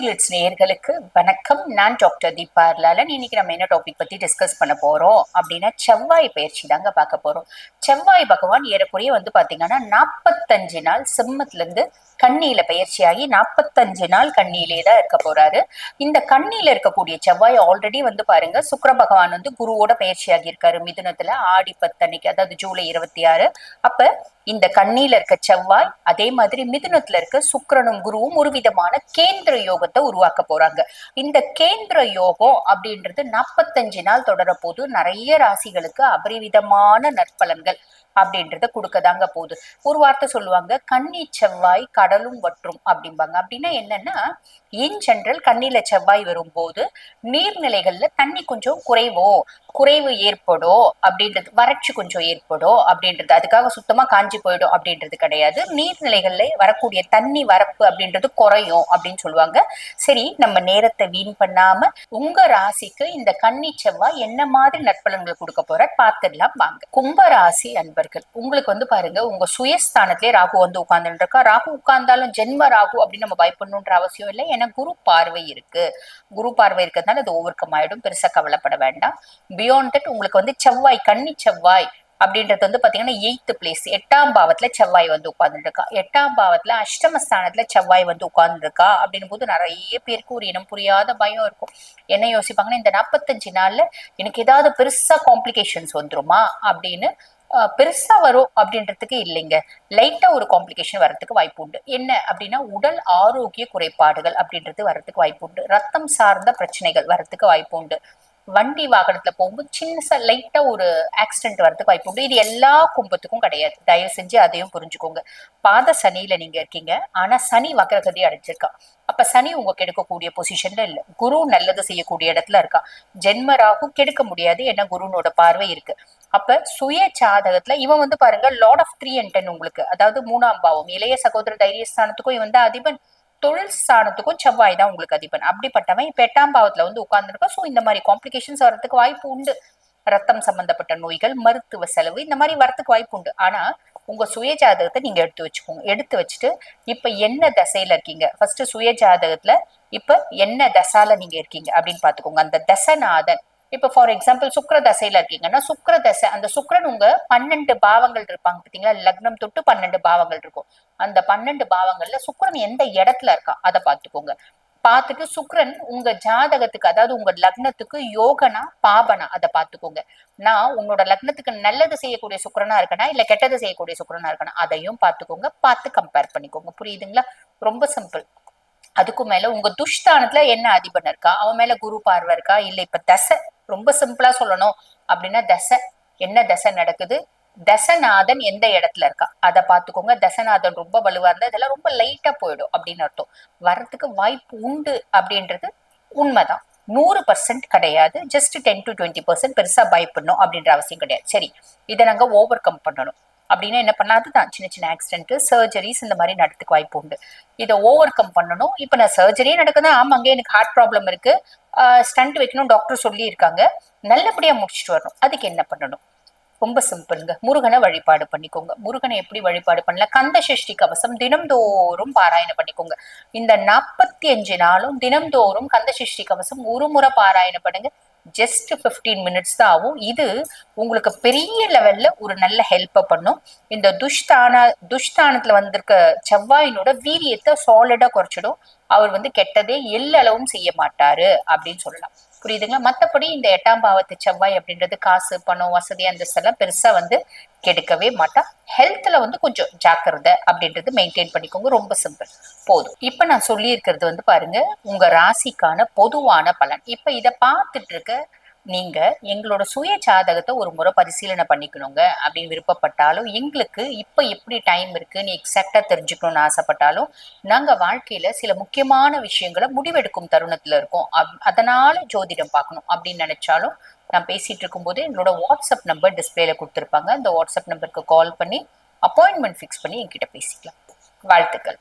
ஆஸ்ட்ரோகிளிட்ஸ் நேயர்களுக்கு வணக்கம். நான் டாக்டர் தீபா லாலன் இன்னைக்கு நம்ம என்ன டாபிக் பத்தி டிஸ்கஸ் பண்ண போறோம் அப்படின்னா செவ்வாய் பயிற்சி தாங்க பார்க்க போறோம். செவ்வாய் பகவான் ஏறக்குறைய வந்து பாத்தீங்கன்னா நாற்பத்தஞ்சு நாள் சிம்மத்துல இருந்து கண்ணியில பயிற்சியாகி நாற்பத்தஞ்சு நாள் கண்ணியிலே தான் இருக்க போறாரு. இந்த கண்ணியில இருக்கக்கூடிய செவ்வாய் ஆல்ரெடி வந்து பாருங்க சுக்கர பகவான் வந்து குருவோட பயிற்சியாகி இருக்காரு மிதுனத்துல ஆடி பத்தன்னைக்கு அதாவது ஜூலை இருபத்தி ஆறு. அப்ப இந்த கண்ணியில இருக்க செவ்வாய் அதே மாதிரி மிதுனத்துல இருக்க சுக்கரனும் குருவும் ஒரு விதமான கேந்திர யோகத்தை உருவாக்க போறாங்க. இந்த கேந்திர யோகம் அப்படின்றது நாற்பத்தஞ்சு நாள் தொடர போது நிறைய ராசிகளுக்கு அபரிவிதமான நற்பலன்கள். அப்படின்றத கொடுக்கதாங்க போகுது. ஒரு வார்த்தை சொல்லுவாங்க கன்னி செவ்வாய் கடலும் வற்றும் அப்படிம்பாங்க. அப்படின்னா என்னன்னா இன் ஜென்ரல் கண்ணில செவ்வாய் வரும்போது நீர்நிலைகள்ல தண்ணி கொஞ்சம் குறைவோ குறைவு ஏற்படும் அப்படின்றது வறட்சி கொஞ்சம் ஏற்படும் அப்படின்றது அதுக்காக சுத்தமா காஞ்சி போயிடும் அப்படின்றது கிடையாது. நீர்நிலைகள்ல வரக்கூடிய தண்ணி வரப்பு அப்படின்றது குறையும் அப்படின்னு சொல்லுவாங்க. சரி நம்ம நேரத்தை வீண் பண்ணாம உங்க ராசிக்கு இந்த கன்னி செவ்வாய் என்ன மாதிரி நற்பலன்கள் கொடுக்க போற பார்த்துடலாம் வாங்க. கும்ப ராசி நண்பர்கள் உங்களுக்கு வந்து பாருங்க உங்க சுயஸ்தானத்திலே ராகு வந்து உட்கார்ந்துட்டு இருக்கா ராகு உட்கார்ந்தாலும் ஜென்ம ராகு அப்படின்னு நம்ம பயப்படணுன்ற அவசியம் இல்லை. ஏன்னா குரு பார்வை இருக்கு. குரு பார்வை இருக்கிறதுனால அது ஓவர் கம் ஆயிடும் பெருசா கவலைப்பட வேண்டாம். பியாண்ட் தட் உங்களுக்கு வந்து செவ்வாய் கன்னி செவ்வாய் அப்படின்றது வந்து பாத்தீங்கன்னா எயித்து பிளேஸ் எட்டாம் பாவத்துல செவ்வாய் வந்து உட்கார்ந்துட்டு இருக்கா எட்டாம் பாவத்துல அஷ்டமஸ்தானத்துல செவ்வாய் வந்து உட்கார்ந்து இருக்கா அப்படின்னும் போது நிறைய பேருக்கு ஒரு இனம் புரியாத பயம் இருக்கும். என்ன யோசிப்பாங்கன்னா இந்த நாற்பத்தஞ்சு நாள்ல எனக்கு ஏதாவது பெருசா காம்ப்ளிகேஷன்ஸ் வந்துருமா அப்படின்னு பெருசா வரும் அப்படின்றதுக்கு இல்லைங்க. லைட்டா ஒரு காம்ப்ளிகேஷன் வர்றதுக்கு வாய்ப்பு உண்டு. என்ன அப்படின்னா உடல் ஆரோக்கிய குறைபாடுகள் அப்படின்றது வர்றதுக்கு வாய்ப்பு உண்டு. ரத்தம் சார்ந்த பிரச்சனைகள் வர்றதுக்கு வாய்ப்பு உண்டு. வண்டி வாகனத்துல போகும்போது சின்னசா லைட்டா ஒரு ஆக்சிடென்ட் வரதுக்கு வாய்ப்பு உண்டு. இது எல்லா கும்பத்துக்கும் கிடையாது. தயவு செஞ்சு அதையும் புரிஞ்சுக்கோங்க. பாத சனியில நீங்க இருக்கீங்க. ஆனா சனி வக்ரகதி அடைஞ்சிருக்கா. அப்ப சனி உங்க கெடுக்கக்கூடிய பொசிஷன்ல இல்ல. குரு நல்லது செய்யக்கூடிய இடத்துல இருக்கா. ஜென்ம கெடுக்க முடியாது. ஏன்னா குருனோட பார்வை இருக்கு. அப்ப சுய ஜாதகத்துல இவன் வந்து பாருங்க lord of three and ten உங்களுக்கு. அதாவது மூணாம் பாவம். இளைய சகோதர தைரியஸ்தானத்துக்கும் இவன் தான் அதிபன். தொழில் ஸ்தானத்துக்கும் செவ்வாய் தான் உங்களுக்கு அதிபன். அப்படிப்பட்டவன் இப்ப எட்டாம் பாவத்துல வந்து உட்கார்ந்துருக்கா. ஸோ இந்த மாதிரி காம்ப்ளிகேஷன்ஸ் வர்றதுக்கு வாய்ப்பு உண்டு. ரத்தம் சம்பந்தப்பட்ட நோய்கள் மருத்துவ செலவு இந்த மாதிரி வரத்துக்கு வாய்ப்பு உண்டு. ஆனா உங்க சுய ஜாதகத்தை நீங்க எடுத்து வச்சுக்கோங்க. எடுத்து வச்சுட்டு இப்ப என்ன தசையில இருக்கீங்க? ஃபர்ஸ்ட் சுய ஜாதகத்துல இப்ப என்ன தசால நீங்க இருக்கீங்க அப்படின்னு பாத்துக்கோங்க அந்த தசநாதன். இப்ப ஃபார் எக்ஸாம்பிள் சுக்கர தசையில இருக்கீங்கன்னா சுக்கர தசை அந்த சுக்கரன் உங்க பன்னெண்டு பாவங்கள் இருப்பாங்க பாத்தீங்களா? லக்னம் தொட்டு பன்னெண்டு பாவங்கள் இருக்கும். அந்த பன்னெண்டு பாவங்கள்ல சுக்கரன் எந்த இடத்துல இருக்கா? அதை பாத்துக்கோங்க. பார்த்துட்டு சுக்ரன் உங்க ஜாதகத்துக்கு அதாவது உங்க லக்னத்துக்கு யோகனா பாபனா அதை பார்த்துக்கோங்க நான் உன்னோட லக்னத்துக்கு நல்லது செய்யக்கூடிய சுக்கரனா இருக்கனா இல்ல கெட்டது செய்யக்கூடிய சுக்கரனா இருக்கனா அதையும் பார்த்துக்கோங்க பார்த்து கம்பேர் பண்ணிக்கோங்க. புரியுதுங்களா? ரொம்ப சிம்பிள் அதுக்கும் மேல உங்க துஷ்தானத்துல என்ன அதிபன் இருக்கா? அவன் மேல குரு பார்வை இருக்கா? இல்ல இப்ப தசை ரொம்ப சிம்பிளா சொல்லணும் அப்படின்னா தசை. என்ன தசை நடக்குது? தசநாதன் எந்த இடத்துல இருக்கா? அதை பார்த்துக்கோங்க. தசநாதன் ரொம்ப வலுவா இருந்தா இதெல்லாம் ரொம்ப லைட்டா போயிடும் அப்படின்னு அர்த்தம். வர்றதுக்கு வாய்ப்பு உண்டு அப்படின்றது உண்மைதான். நூறு பர்சன்ட் கிடையாது. Just ten to twenty percent பெருசா பயப்படணும் அப்படின்ற அவசியம் கிடையாது. சரி இதை நாங்க ஓவர் கம் பண்ணணும். அப்படின்னா என்ன பண்ணலாம்? அதுதான் சின்ன சின்ன ஆக்சிடென்ட் சர்ஜரிஸ் இந்த மாதிரி நடத்துக்கு வாய்ப்பு உண்டு. இதை ஓவர் கம் பண்ணணும். இப்போ நான் சர்ஜரியே நடக்குது ஆமாங்க எனக்கு ஹார்ட் ப்ராப்ளம் இருக்கு. ஸ்டண்ட் வைக்கணும் டாக்டர் சொல்லி இருக்காங்க நல்லபடியா முடிச்சுட்டு வரணும். அதுக்கு என்ன பண்ணணும்? ரொம்ப சிம்பிளுங்க முருகனை வழிபாடு பண்ணிக்கோங்க. முருகனை எப்படி வழிபாடு பண்ணல கந்த சஷ்டி கவசம் தினம்தோறும் பாராயணம் பண்ணிக்கோங்க. இந்த நாற்பத்தி அஞ்சு நாளும் தினம்தோறும் கந்த சஷ்டி கவசம் ஒரு முறை பாராயணம் பண்ணுங்க. ஜஸ்ட் ஃபிஃப்டீன் மினிட்ஸ் தான் ஆகும். இது உங்களுக்கு பெரிய லெவல்ல ஒரு நல்ல ஹெல்ப்பை பண்ணும். இந்த துஷ்தான துஷ்தானத்துல வந்திருக்க செவ்வாயினோட வீரியத்தை சாலிடா குறைச்சிடும். அவர் வந்து கெட்டதே எல்லளவும் செய்ய மாட்டாரு அப்படின்னு சொல்லலாம். புரியுதுங்களா? மற்றபடி இந்த எட்டாம் பாவத்து செவ்வாய் அப்படின்றது காசு பணம் வசதி அந்த எல்லாம் பெருசா வந்து கெடுக்கவே மாட்டா. ஹெல்த்ல வந்து கொஞ்சம் ஜாக்கிரதை அப்படின்றது மெயின்டைன் பண்ணிக்கோங்க. ரொம்ப சிம்பிள் போதும். இப்ப நான் சொல்லியிருக்கிறது வந்து பாருங்க உங்க ராசிக்கான பொதுவான பலன். இப்ப இதை பார்த்துட்டு இருக்க நீங்க எங்களோட சுய ஜாதகத்தை ஒரு முறை பரிசீலனை பண்ணிக்கணுங்க அப்படின்னு விருப்பப்பட்டாலும் எங்களுக்கு இப்ப எப்படி டைம் இருக்குன்னு எக்ஸாக்டா தெரிஞ்சுக்கணும்னு ஆசைப்பட்டாலும் நாங்க வாழ்க்கையில சில முக்கியமான விஷயங்களை முடிவெடுக்கும் தருணத்துல இருக்கோம். அதனால ஜோதிடம் பார்க்கணும் அப்படின்னு நினைச்சாலும் நான் பேசிட்டு இருக்கும்போது எங்களோட வாட்ஸ்அப் நம்பர் டிஸ்பிளேல கொடுத்துருப்பாங்க. அந்த வாட்ஸ்அப் நம்பருக்கு கால் பண்ணி அப்பாயின்மெண்ட் ஃபிக்ஸ் பண்ணி என்கிட்ட பேசிக்கலாம். வாழ்த்துக்கள்.